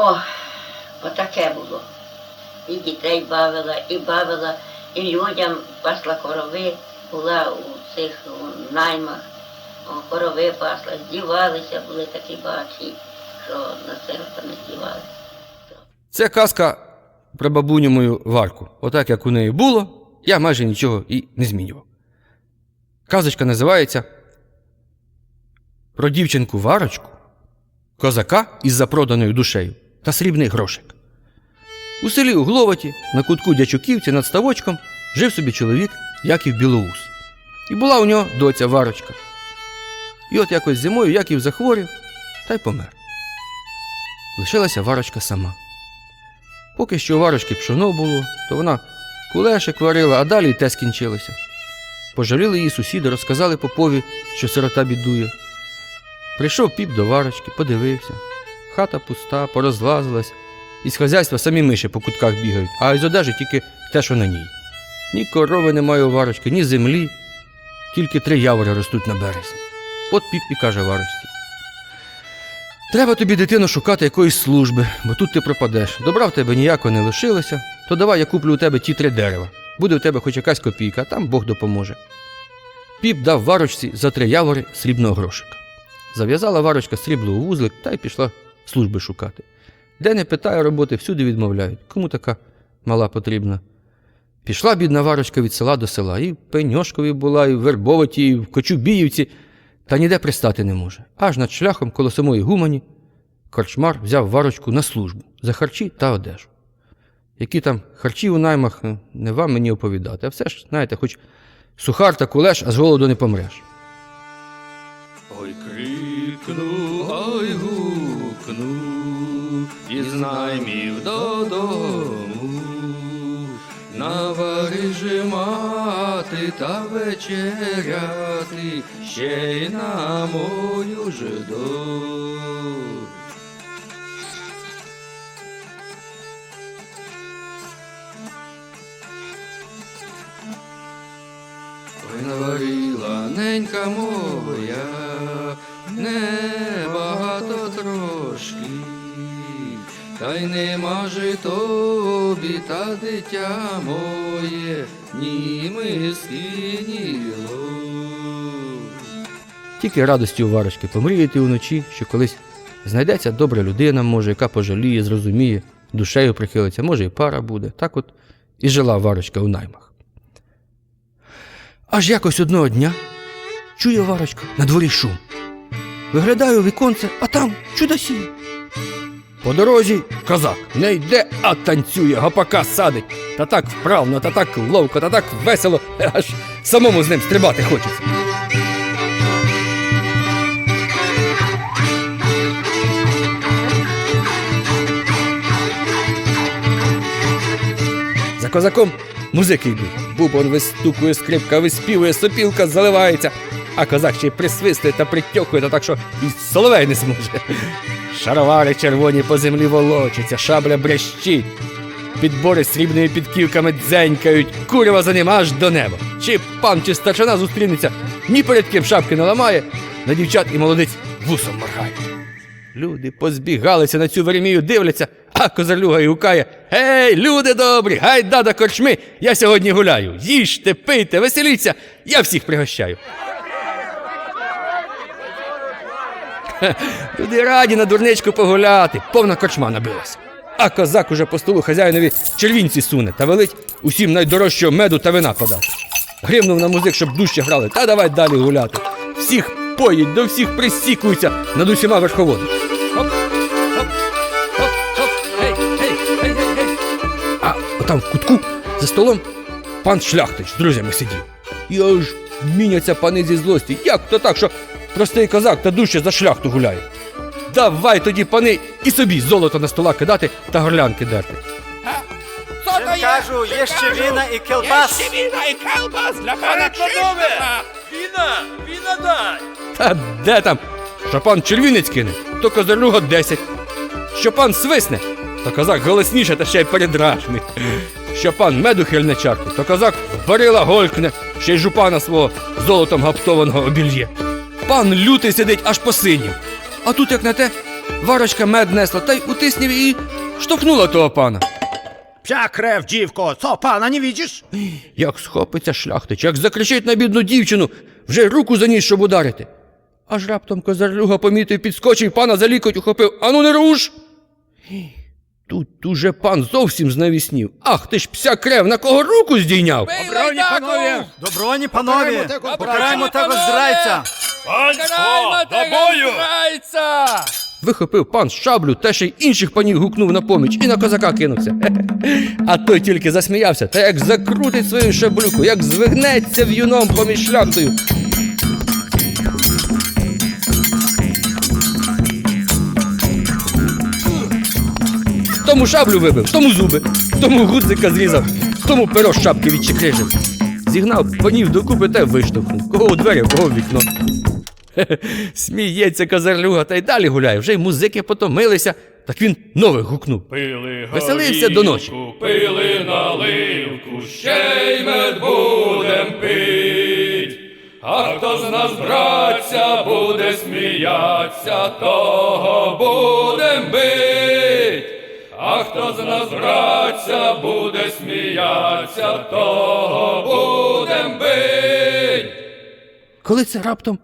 О, отаке було. І дітей бавила, і бавила, і людям пасла корови, була у цих у наймах, О, корови пасла, здівалися, були такі бачі, що на це не здівалися. Це казка про бабуню мою Варку. Отак як у неї було, я майже нічого і не змінював. Казочка називається Про дівчинку Варочку, козака із запроданою душею та срібний грошик. У селі Угловаті, на кутку Дячуківці над ставочком, жив собі чоловік Яків Білоус. І була у нього доця Варочка. І от якось зимою Яків захворів та й помер. Лишилася Варочка сама. Поки що у варочки пшоно було, то вона кулешик варила, а далі й те скінчилося. Пожаліли її сусіди, розказали попові, що сирота бідує. Прийшов піп до варочки, подивився. Хата пуста, порозлазилась, із хазяйства самі миші по кутках бігають, а із одежі тільки те, що на ній. Ні корови немає у варочки, ні землі, тільки три явори ростуть на березі. От піп і каже варочці. Треба тобі, дитино, шукати якоїсь служби, бо тут ти пропадеш. Добра в тебе ніякого не лишилося, то давай я куплю у тебе ті три дерева. Буде у тебе хоч якась копійка, там Бог допоможе. Піп дав варочці за три явори срібного грошика. Зав'язала варочка срібло у вузлик та й пішла служби шукати. Де не питає роботи, всюди відмовляють. Кому така мала потрібна? Пішла бідна варочка від села до села, і в Пеньошкові була, і в Вербовоті, і в Кочубіївці, та ніде пристати не може. Аж над шляхом коло самої гумані корчмар взяв варочку на службу за харчі та одежу. Які там харчі у наймах, е, не вам мені оповідати, а все ж, знаєте, хоч сухар та кулеш, а з голоду не помреш. Ой, крикну, ой, гукну, із наймів додому, Наварижи мати та вечеряти, ще й на мою ж долю. Ненька моя, небагато трошки, та й нема же тобі та дитя моє, ні миски, ні. Тільки радості у варочки помріяти уночі, що колись знайдеться добра людина, може, яка пожаліє, зрозуміє, душею прихилиться, може, і пара буде. Так от і жила варочка у наймах. Аж якось одного дня чує варочка на дворі шум. Виглядаю віконце, а там чудосі. По дорозі козак не йде, а танцює, гопака садить. Та так вправно, та так ловко, та так весело, аж самому з ним стрибати хочеться. За козаком музики йдуть. Бубон вистукує, скрипка виспівує, сопілка заливається, а козак ще й присвистує та притьохує, та так що і соловей не зможе. Шаровари червоні по землі волочаться, шабля брещить. Підбори срібними підківками дзенькають, курява за ним аж до неба. Чи пан чи старшина зустрінеться, ні перед ким шапки не ламає, на дівчат і молодиць вусом моргає. Люди позбігалися на цю веремію, дивляться, а козарлюга й гукає Гей, люди добрі, гайда до корчми, я сьогодні гуляю. Їжте, пийте, веселіться, я всіх пригощаю. Люди раді на дурничку погуляти, повна корчма набилася. А козак уже по столу хазяїнові червінці суне та велить усім найдорожчого меду та вина подати. Гримнув на музик, щоб дужче грали, та давай далі гуляти. Всіх поїть, до всіх присікуються над усіма верховодом. Там в кутку за столом пан шляхтич з друзями сидів. І аж міняться пани зі злості. Як то так, що простий козак та дужче за шляхту гуляє? Давай тоді, пани, і собі золото на стола кидати та горлянки дерти. Жим кажу, є ще віна і келбас. віна і колбас для пана Чорнове! Віна, віна дай. Та де там? Що пан червінець кине, то козарлюга 10. Що пан свисне, то козак голосніше та ще й передрашний. Що пан меду хильне чарку, то козак барила голькне, ще й жупана свого золотом гаптованого обільє. Пан лютий сидить аж по синім. А тут, як на те, Варочка мед несла, та й утиснів і штовхнула того пана. Вся крев, дівко, co, пана не widzisz? Як схопиться шляхтич, як закричить на бідну дівчину, вже руку за заніс, щоб ударити. Аж раптом козарлюга помітив, підскочив, пана за лікоть ухопив. Ану не руш! Тут уже пан зовсім знавіснів. Ах ти ж пся крев, на кого руку здійняв? Панове! Доброні, панові! Покараємо tego Покараємо того здрайця! Панство, до бою! Вихопив пан шаблю, та ще й інших панів гукнув на поміч і на козака кинувся. А той тільки засміявся, та як закрутить свою шаблюку, як звигнеться в'юном поміж шляхтою. Тому шаблю вибив, тому зуби, тому гудзика зрізав, тому перо з шапки відчекрижив. Зігнав панів докупи та виштовхнув. Кого у двері, кого в вікно. Сміється козарлюга та й далі гуляє. Вже й музики потомилися, так він нових гукнув. Пили Веселився до ночі. Пили наливку, ще й мед будем пить. А хто з нас, братця, буде сміяться, того будем бить. А хто з нас, братця, буде сміяться, того будем бить. Коли це раптом.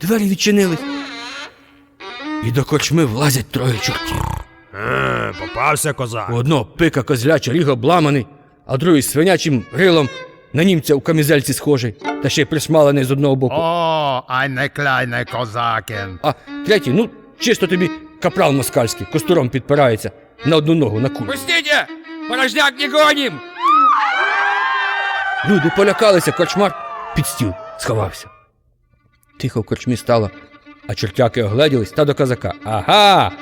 Двері відчинились. І до корчми влазять троє чортів. Е, попався козак. У одного пика козляча, ріг обламаний, а другий з свинячим рилом на німця у камізельці схожий, та ще й присмалений з одного боку. О, eine kleine Kosaken. А третій, ну, чисто тобі капрал москальський, костуром підпирається на одну ногу на кулю. Пустите! Порожняк не гоним! Люди полякалися, корчмар під стіл сховався. Тихо в корчмі стало, а чортяки огледілись та до козака. Ага!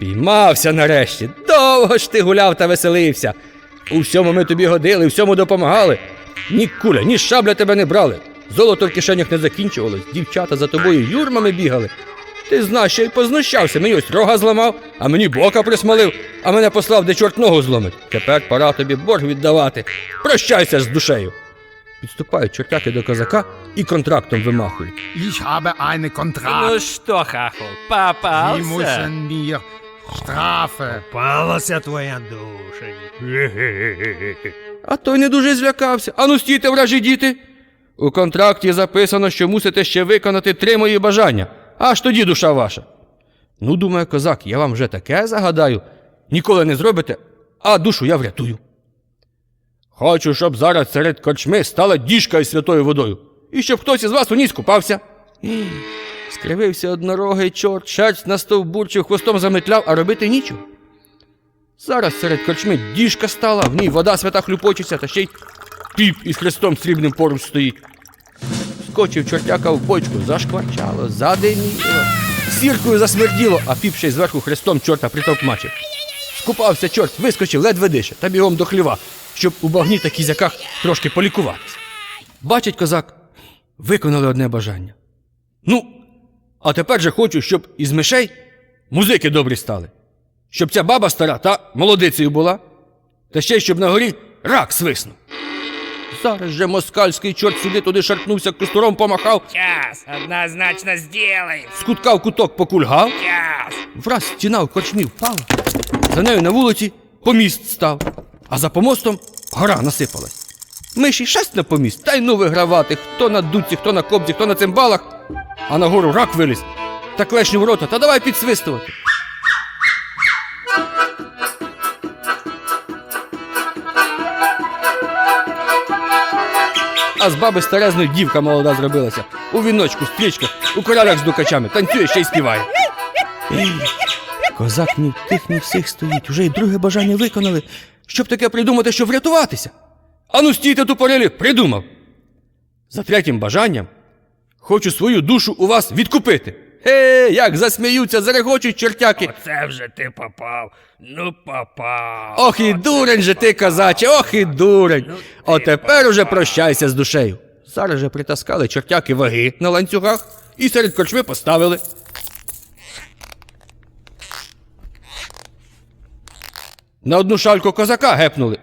Піймався нарешті. Довго ж ти гуляв та веселився. У всьому ми тобі годили, у всьому допомагали. Ні куля, ні шабля тебе не брали. Золото в кишенях не закінчувалось, дівчата за тобою юрмами бігали. Ти знаєш, що й познущався, мені ось рога зламав, а мені бока присмолив, а мене послав, де чорт ногу зломить. Тепер пора тобі борг віддавати. Прощайся з душею. Підступають чортяки до козака і контрактом вимахують. Ich habe einen Kontrakt. что, хахол, Sie попался? müssen mir Strafe. Палася твоя душа. А той не дуже злякався. Ану стійте, вражі діти. У контракті записано, що мусите ще виконати три мої бажання. Аж тоді душа ваша. Ну, думає козак, я вам вже таке загадаю. Ніколи не зробите, а душу я врятую. Хочу, щоб зараз серед корчми стала діжка із святою водою, і щоб хтось із вас у ній скупався. Скривився однорогий чорт, шерсть настовбурчив, хвостом заметляв, а робити нічого. Зараз серед корчми діжка стала, в ній вода свята хлюпочеться, та ще й піп із хрестом срібним поруч стоїть. Скочив чортяка в бочку, зашкварчало, задиміло, сіркою засмерділо, а піп ще й зверху хрестом чорта притовкмачив. Скупався чорт, вискочив, ледве дише, та бігом до хліва, щоб у багні та кізяках трошки полікуватися. Бачить козак, виконали одне бажання. Ну, а тепер же хочу, щоб із мишей музики добрі стали. Щоб ця баба стара та молодицею була, та ще й щоб на горі рак свиснув. Зараз же москальський чорт сюди туди шарпнувся, кустуром помахав, Сейчас, однозначно сделаем. з кутка в куток покульгав, Сейчас. враз стіна в корчмі впала. За нею на вулиці поміст став, а за помостом гора насипалась. Миші шесть на поміст, та й ну вигравати, хто на дудці, хто на кобзі, хто на цимбалах, а на гору рак виліз. Та клешні в рота, та давай підсвистувати. А з баби старезної дівка молода зробилася. У віночку, стрічках, у коралях з дукачами, танцює ще й співає. Козак ні в тих, ні всіх стоїть. Уже й друге бажання виконали. Щоб таке придумати, щоб врятуватися. Ану стійте тупорилі, придумав. За третім бажанням хочу свою душу у вас відкупити. Е, як засміються, зарегочуть чертяки. Це вже ти попав. Ну, попав. Ох і дурень же ти, козаче, ох і дурень. От тепер уже прощайся з душею. Зараз же притаскали чортяки ваги на ланцюгах і серед корчми поставили. На одну шальку козака гепнули,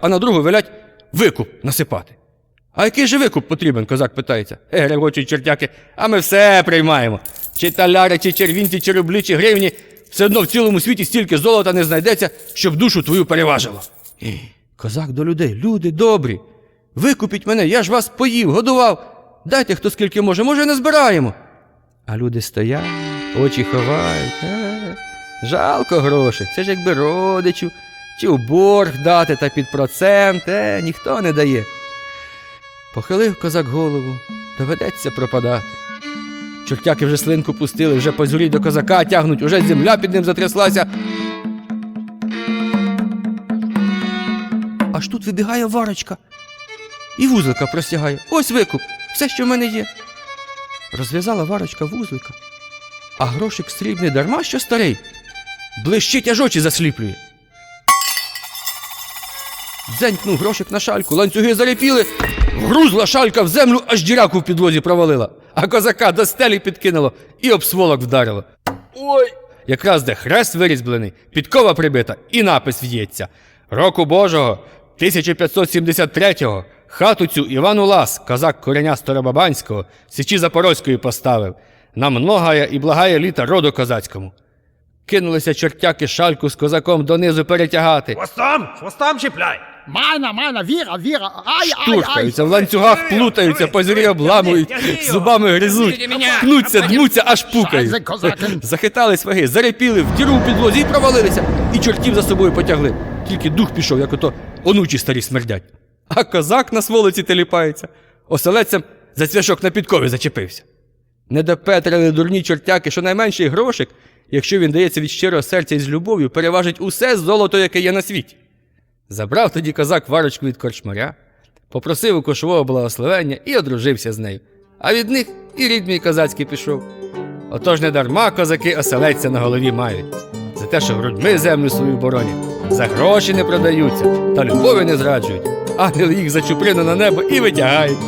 а на другу велять викуп насипати. А який же викуп потрібен, козак питається. Е, регочуть чортяки, а ми все приймаємо. Чи таляри, чи червінці, чи рублі, чи гривні, все одно в цілому світі стільки золота не знайдеться, щоб душу твою переважило. Е, Козак до людей, люди добрі. Викупіть мене, я ж вас поїв, годував. Дайте хто скільки може, може, не збираємо. А люди стоять, очі ховають. Е, жалко грошей. Це ж якби родичів, чи у борг дати та під процент, е, ніхто не дає. Похилив козак голову, доведеться пропадати. Чортяки вже слинку пустили, вже позорі до козака тягнуть, уже земля під ним затряслася. Аж тут вибігає варочка. І вузлика простягає. Ось викуп, все, що в мене є. Розв'язала варочка вузлика, а грошик срібний дарма, що старий. Блищить аж очі засліплює. Дзенькнув грошик на шальку, ланцюги зарепіли, вгрузла шалька в землю, аж діряку в підлозі провалила, а козака до стелі підкинуло і об сволок вдарило. Ой! Якраз де хрест вирізблений, підкова прибита і напис в'ється. Року Божого 1573-го хату цю Івану Лас, козак кореня Старобабанського, січі Запорозької поставив. На многая і благає літа роду козацькому. Кинулися чортяки шальку з козаком донизу перетягати. Хвостом, хвостом чіпляй. Майна, майна, віра, віра. Ай, ай, ай. Штурхаються, в ланцюгах плутаються, позирі обламують, зубами гризуть, пнуться, дмуться, аж пукають. Захитались ваги, зарепіли, в діру в підлозі і провалилися, і чортів за собою потягли. Тільки дух пішов, як ото онучі старі смердять. А козак на сволоці теліпається, оселедцем за цвяшок на підкові зачепився. Не допетрили дурні чортяки, що найменший грошик, якщо він дається від щирого серця і з любов'ю, переважить усе золото, яке є на світі. Забрав тоді козак варочку від корчмаря, попросив у кошового благословення і одружився з нею. А від них і рід мій козацький пішов. Отож не дарма козаки оселеться на голові мають. За те, що грудьми землю свою боронять, за гроші не продаються та любові не зраджують. а їх за чуприну на небо і витягають.